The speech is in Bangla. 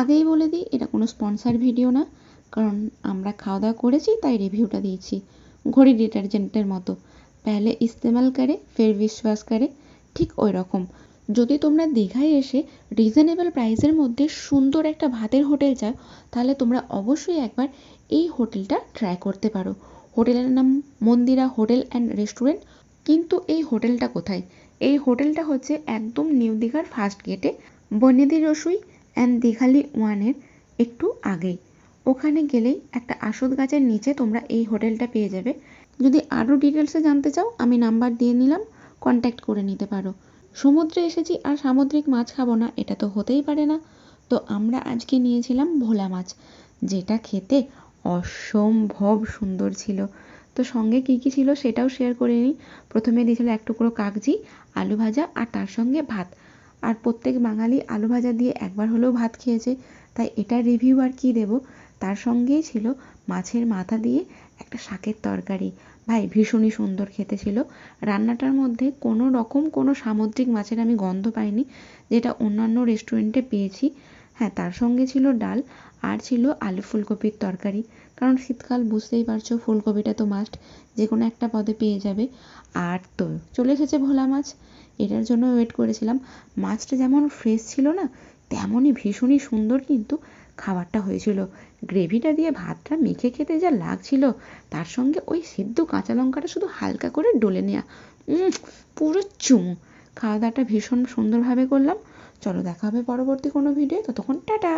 আগেই বলে দিই, এটা কোনো স্পন্সার ভিডিও না, কারণ আমরা খাওয়া দাওয়া করেছি, তাই রিভিউটা দিয়েছি। ঘড়ি ডিটারজেন্টের মতো। পেহলে ইস্তেমাল করে, ফের বিশ্বাস করে, ঠিক ওই রকম যদি তোমরা দীঘায় এসে রিজনেবল প্রাইসের মধ্যে সুন্দর একটা ভাতের হোটেল চাও, তাহলে তোমরা অবশ্যই একবার এই হোটেলটা ট্রাই করতে পারো। হোটেলের নাম মন্দিরা হোটেল অ্যান্ড রেস্টুরেন্ট। কিন্তু এই হোটেলটা কোথায়? এই হোটেলটা হচ্ছে একদম নিউ দীঘার ফার্স্ট গেটে। বনেদি রসুই অ্যান্ড দীঘালি ওয়ানের একটু আগেই। ওখানে গেলেই একটা আসদ গাছের নিচে তোমরা এই হোটেলটা পেয়ে যাবে। যদি আরও ডিটেলসে জানতে চাও, আমি নাম্বার দিয়ে নিলাম কন্ট্যাক্ট করে নিতে পারো। সমুদ্রে এসেছি আর সামুদ্রিক মাছ খাব না, এটা তো হতেই পারে না। তো আমরা আজকে নিয়েছিলাম ভোলা মাছ, যেটা খেতে অসম্ভব সুন্দর ছিল। তো সঙ্গে কী কী ছিল সেটাও শেয়ার করে নিই। প্রথমে দিয়েছিল এক টুকরো কাগজি, আলু ভাজা আর তার সঙ্গে ভাত। আর প্রত্যেক বাঙালি আলু ভাজা দিয়ে একবার হলেও ভাত খেয়েছে, তাই এটার রিভিউ আর কী দেবো? তার সঙ্গেই ছিল মাছের মাথা দিয়ে একটা শাকের তরকারি। ভাই, ভীষণই সুন্দর খেতে ছিল। রান্নাটার মধ্যে কোনো রকম কোনো সামুদ্রিক মাছের আমি গন্ধ পাইনি, যেটা অন্যান্য রেস্টুরেন্টে পেয়েছি। হ্যাঁ তার সঙ্গে ছিল ডাল আর ছিল আলু ফুলকপির তরকারি। কারণ শীতকাল, বুঝতেই পারছ, ফুলকপিটা তো মাস্ট যে কোনো একটা পদে পেয়ে যাবে। আর তো, চলে এসেছে ভোলা মাছ। এটার জন্য ওয়েট করেছিলাম। মাছটা যেমন ফ্রেশ ছিল না, তেমনই ভীষণই সুন্দর কিন্তু খাবারটা হয়েছিল। গ্রেভিটা দিয়ে ভাতটা মেখে খেতে যা লাগছিল, তার সঙ্গে ওই সিদ্ধ কাঁচা লঙ্কাটা শুধু হালকা করে ডলে নেওয়া পুরো চুমু। খাওয়া দাওয়াটা ভীষণ সুন্দরভাবে করলাম। চলো দেখা হবে পরবর্তী কোনো ভিডিও ততক্ষণ টাটা!